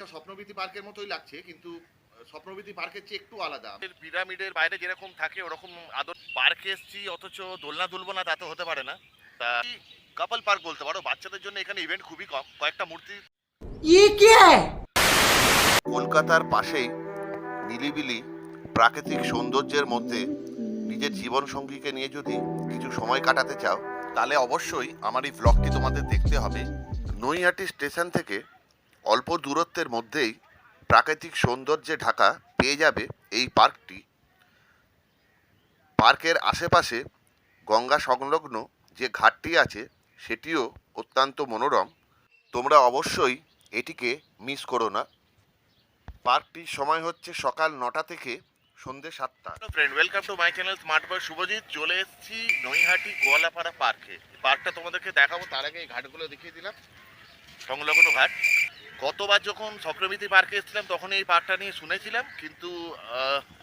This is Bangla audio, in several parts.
একটা স্বপ্নবীতি পার্কের মতোই লাগছে কিন্তু স্বপ্নবীতি পার্কের চেয়ে একটু আলাদা। পিরামিডের বাইরে যেরকম থাকে ওরকম আদর পার্কে এসছি অথচ দোলনা দুলবো না তা তো হতে পারে না। তা কাপল পার্ক বলতে পারো? বাচ্চাদের জন্য এখানে ইভেন্ট খুবই কম কয়েকটা মূর্তি। ইয়ে কলকাতার পাশেই নিলিবিলি প্রাকৃতিক সৌন্দর্যের মধ্যে নিজের জীবন সঙ্গীকে নিয়ে যদি কিছু সময় কাটাতে চাও তাহলে অবশ্যই আমার এই ব্লগটি তোমাদের দেখতে হবে। নৈহাটি স্টেশন থেকে অল্প দূরত্বের মধ্যেই প্রাকৃতিক সৌন্দর্যে ঢাকা পেয়ে যাবে এই পার্কটি। পার্কের আশেপাশে গঙ্গা সংলগ্ন যে ঘাটটি আছে, সেটিও অত্যন্ত মনোরম। তোমরা অবশ্যই এটিকে মিস করো না। পার্কটির সময় হচ্ছে সকাল নটা থেকে সন্ধে সাতটা। Friend welcome to my channel smart boy Subhajit চলে এসেছি নৈহাটি গোয়ালাপাড়া পার্কে। পার্কটা তোমাদেরকে দেখাবো, তার আগে এই ঘাটগুলো দেখিয়ে দিলাম। সংলগ্ন ঘাট। গতবার যখন স্বপ্নমিতি পার্কে এসেছিলাম, তখন এই পার্কটা নিয়ে শুনেছিলাম, কিন্তু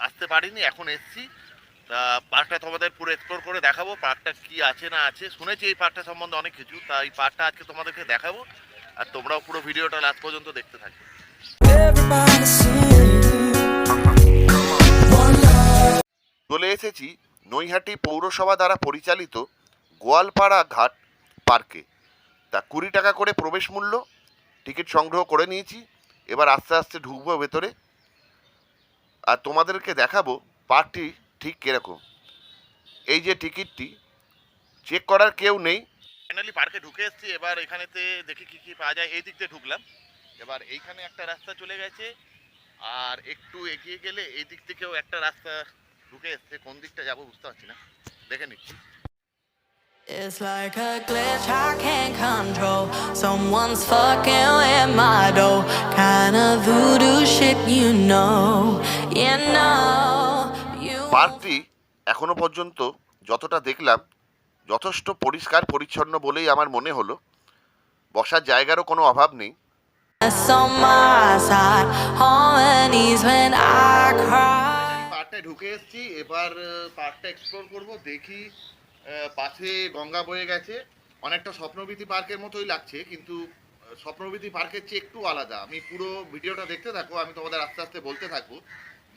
আসতে পারিনি, এখন এসেছি। তা পার্কটা তোমাদের পুরো এক্সপ্লোর করে দেখাবো, পার্কটা কি আছে না আছে। শুনেছি এই পার্কটা সম্বন্ধে অনেক কিছু, তা এই পার্কটা আজকে তোমাদেরকে দেখাবো, আর তোমরাও পুরো ভিডিওটা লাস্ট পর্যন্ত দেখতে থাকবে চলে এসেছি নৈহাটি পৌরসভা দ্বারা পরিচালিত গোয়ালপাড়া ঘাট পার্কে। তা কুড়ি টাকা করে প্রবেশ মূল্য টিকিট সংগ্রহ করে নিয়েছি। এবার আস্তে আস্তে ঢুকবো ভেতরে। আর তোমাদেরকে দেখাবো পার্কটি ঠিক কীরকম। এই যে টিকিটটি চেক করার কেউ নেই। ফাইনালি পার্কে ঢুকে এসেছি। এবার এখানেতে দেখি কি কি পাওয়া যায়। এই দিক দিয়ে ঢুকলাম। এবার এইখানে একটা রাস্তা চলে গেছে। আর একটু এগিয়ে গেলে এই দিক থেকেও একটা রাস্তা ঢুকে এসছে। কোন দিকটা যাব বুঝতে পারছি না। দেখে নিচ্ছি। It's like a glitch I can't control. Someone's fucking with my dough. Kind of voodoo shit, you know. You know. You পার্কটি এখনও পর্যন্ত যতটা দেখলাম যথেষ্ট পরিষ্কার পরিচ্ছন্ন বলেই আমার মনে হলো বসার জায়গারও কোনো অভাব নেই. পার্কটায় ঢুকে এসেছি এবার পার্কটা এক্সপ্লোর করব দেখি পাশে গঙ্গা বয়ে গেছে। অনেকটা স্বপ্নবীতি পার্কের মতোই লাগছে, কিন্তু স্বপ্নবীতি পার্কের চেয়ে একটু আলাদা। আমি পুরো ভিডিওটা দেখতে থাকব আমি তোমাদের আস্তে আস্তে বলতে থাকব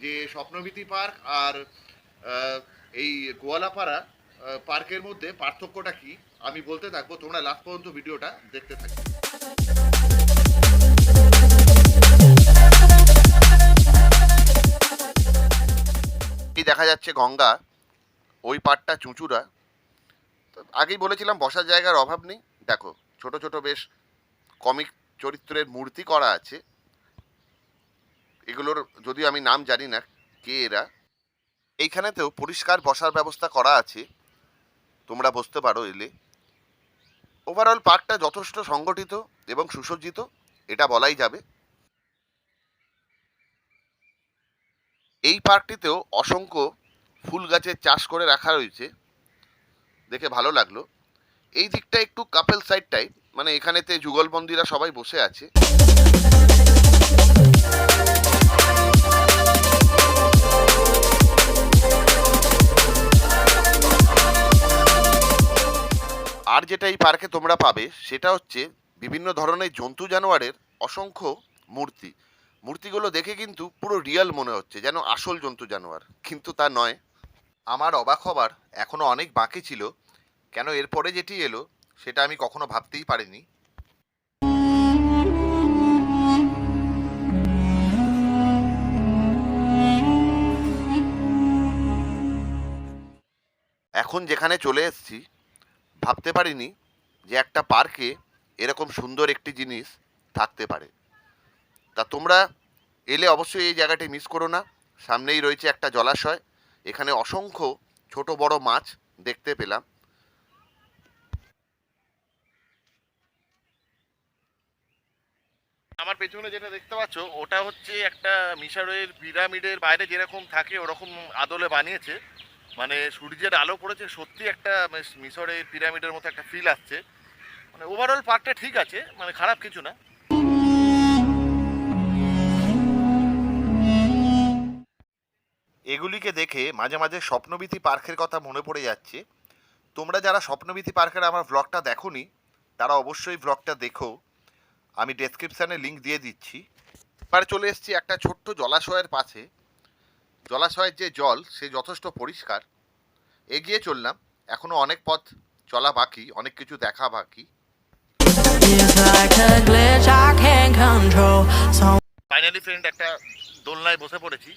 যে স্বপ্নবীতি পার্ক আর এই গোয়ালাপাড়া পার্কের মধ্যে পার্থক্যটা কি, আমি বলতে থাকব। তোমরা লাস্ট পর্যন্ত ভিডিওটা দেখতে এই দেখা যাচ্ছে গঙ্গা, ওই পাড়টা চুঁচুড়া আগেই বলেছিলাম, বসার জায়গার অভাব নেই। দেখো, ছোট ছোট বেশ কমিক চরিত্রের মূর্তি করা আছে। এগুলোর যদিও আমি নাম জানি না কে এরা। এইখানেতেও পরিষ্কার বসার ব্যবস্থা করা আছে। তোমরা বসতে পারো এলে। ওভারঅল পার্কটা যথেষ্ট সংগঠিত এবং সুসজ্জিত, এটা বলাই যাবে। এই পার্কটিতেও অসংখ্য ফুল গাছের চাষ করে রাখা রয়েছে। দেখে ভালো লাগল। এই দিকটা একটু কাপেল সাইড টাইপ মানে এখানেতে যুগলবন্দিরা সবাই বসে আছে। আর যেটা এই পার্কে তোমরা পাবে, সেটা হচ্ছে বিভিন্ন ধরনের জন্তু জানোয়ারের অসংখ্য মূর্তি। মূর্তিগুলো দেখে কিন্তু পুরো রিয়াল মনে হচ্ছে, যেন আসল জন্তু জানোয়ার। কিন্তু তা নয়। আমার অবাক হবার এখনও অনেক বাকি ছিল। কেন এরপরে যেটি এলো, সেটা আমি কখনো ভাবতেই পারিনি। এখন যেখানে চলে এসেছি, ভাবতে পারিনি যে একটা পার্কে এরকম সুন্দর একটি জিনিস থাকতে পারে। তা তোমরা এলে অবশ্যই এই জায়গাটি মিস করো না। সামনেই রয়েছে একটা জলাশয়। এখানে অসংখ্য ছোট বড় মাছ দেখতে পেলাম। আমার পেছনে যেটা দেখতে পাচ্ছ, ওটা হচ্ছে একটা মিশরের পিরামিডের বাইরে যেরকম থাকে, ওরকম আদলে বানিয়েছে। মানে সূর্যের আলো পড়েছে, সত্যি একটা মিশরের পিরামিডের মতো একটা ফিল আসছে। মানে ওভারঅল পার্কটা ঠিক আছে মানে খারাপ কিছু না। এগুলিকে দেখে মাঝে মাঝে স্বপ্নবীতি পার্কের কথা মনে পড়ে যাচ্ছে। তোমরা যারা স্বপ্নবীতি পার্কের আমার ব্লগটা দেখোনি, তারা অবশ্যই ব্লগটা দেখো। আমি ডেসক্রিপশানে লিঙ্ক দিয়ে দিচ্ছি। এবার চলে এসছি একটা ছোট্ট জলাশয়ের পাশে। জলাশয়ের যে জল, সে যথেষ্ট পরিষ্কার। এগিয়ে চললাম। এখনও অনেক পথ চলা বাকি, অনেক কিছু দেখা বাকি। ফাইনালি ফ্রেন্ড একটা দোলনায় বসে পড়েছি।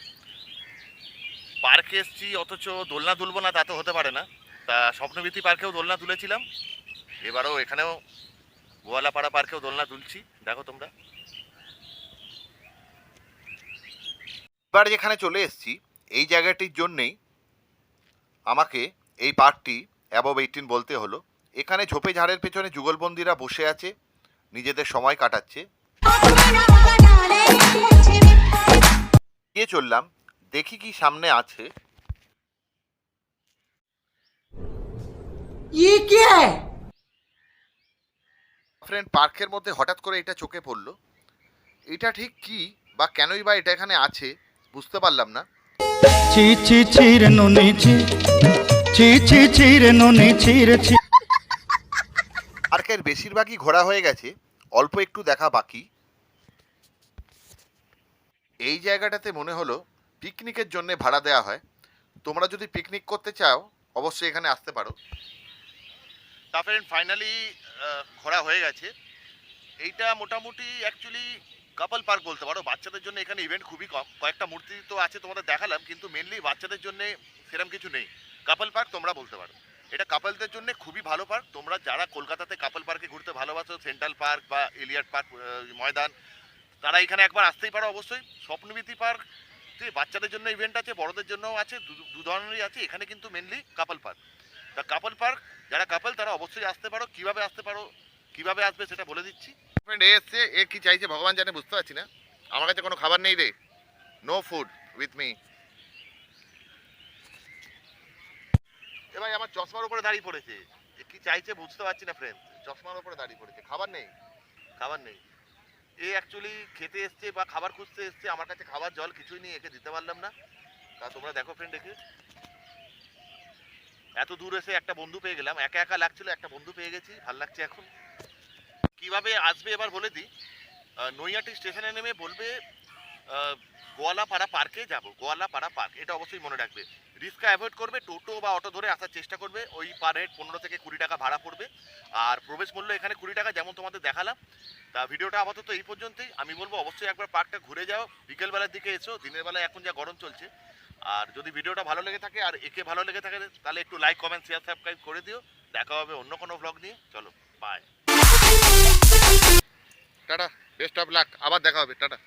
পার্কে এসছি, অথচ দোলনা তুলবো না, তা তো হতে পারে না। তা স্বপ্নবীতি পার্কেও দোলনা তুলেছিলাম। এবারও এখানেও গোয়ালাপাড়া পার্কেও দোলনা তুলছি। দেখো তোমরা। এবার যেখানে চলে এসেছি, এই জায়গাটির জন্যেই আমাকে এই পার্কটি অ্যাবভ এইটিন বলতে হলো। এখানে ঝোপে ঝাড়ের পেছনে যুগলবন্দিরা বসে আছে, নিজেদের সময় কাটাচ্ছে। গিয়ে চললাম দেখি কি সামনে আছে। ই কে? ফ্রেন্ড পার্কের মধ্যে হঠাৎ করে এটা চোখে পড়ল। এটা ঠিক কি বা কেনই বা এটা এখানে আছে বুঝতে পারলাম না। পার্কের বেশিরভাগই ঘোরা হয়ে গেছে অল্প একটু দেখা বাকি। এই জায়গাটাতে মনে হলো পিকনিকের জন্য ভাড়া দেওয়া হয়। তোমরা যদি পিকনিক করতে চাও, অবশ্যই এখানে আসতে পারো। তা ফ্রেন্ড ফাইনালি ঘোরা হয়ে গেছে। এইটা মোটামুটি অ্যাকচুয়ালি কাপল পার্ক বলতে পারো। বাচ্চাদের জন্য এখানে ইভেন্ট খুবই কম। কয়েকটা মূর্তি তো আছে তোমাদের দেখালাম, কিন্তু মেনলি বাচ্চাদের জন্য সেরকম কিছু নেই। কাপল পার্ক তোমরা বলতে পারো। এটা কাপলদের জন্য খুবই ভালো পার্ক তোমরা যারা কলকাতাতে কাপল পার্কে ঘুরতে ভালোবাসো সেন্ট্রাল পার্ক বা এলিয়াট পার্ক ময়দান, তারা এখানে একবার আসতেই পারো অবশ্যই। স্বপ্নবীতি পার্ক বাচ্চাদের জন্য ইভেন্ট আছে বড়দের জন্যও আছে দু- ধরনেরই আছে এখানে কিন্তু মেনলি কাপল পার্ক তা কাপল পার্ক যারা কাপল তারা অবশ্যই আসতে পারো। কীভাবে আসতে পারো কীভাবে আসবে সেটা বলে দিচ্ছি। ফ্রেন্ড এ এসছে এ কি চাইছে ভগবান জানে বুঝতে পারছি না। আমার কাছে কোনো খাবার নেই রে। নো ফুড উইথ মি এ ভাই আমার চশমার উপরে দাঁড়িয়ে পড়েছে। এ কি চাইছে বুঝতে পারছি না ফ্রেন্ড চশমার উপরে দাঁড়িয়ে পড়েছে। খাবার নেই? খাবার নেই। এ অ্যাকচুয়ালি খেতে এসছে বা খাবার খুঁজতে এসছে, আমার কাছে খাবার, জল কিছুই নেই, একে দিতে পারলাম না। তা তোমরা দেখো ফ্রেন্ড একে। এত দূর এসে একটা বন্ধু পেয়ে গেলাম, একা একা লাগছিল, একটা বন্ধু পেয়ে গেছি, ভালো লাগছে এখন। কীভাবে আসবে এবার বলে দিই। নৈয়াটি স্টেশনে নেমে বলবে গোয়ালাপাড়া পার্কে যাব, গোয়ালাপাড়া পার্ক এটা অবশ্যই মনে রাখবে। রিস্কা অ্যাভয়েড করবে, টোটো বা অটো ধরে আসার চেষ্টা করবে, ওই পার হেড পনেরো থেকে কুড়ি টাকা ভাড়া পড়বে। আর প্রবেশ মূল্য এখানে কুড়ি টাকা যেমন তোমাদের দেখালাম। তা ভিডিওটা আপাতত এই পর্যন্তই। আমি বলব, অবশ্যই একবার পার্কটা ঘুরে যাও, বিকেলবেলার দিকে এসো, দিনের বেলায় এখন যা গরম চলছে। আর যদি ভিডিওটা ভালো লেগে থাকে আর একে ভালো লেগে থাকে, তাহলে একটু লাইক কমেন্ট শেয়ার সাবস্ক্রাইব করে দিও। দেখা হবে অন্য কোনো ব্লগ নিয়ে। চলো bye tata best of luck আবার দেখা হবে, টাটা।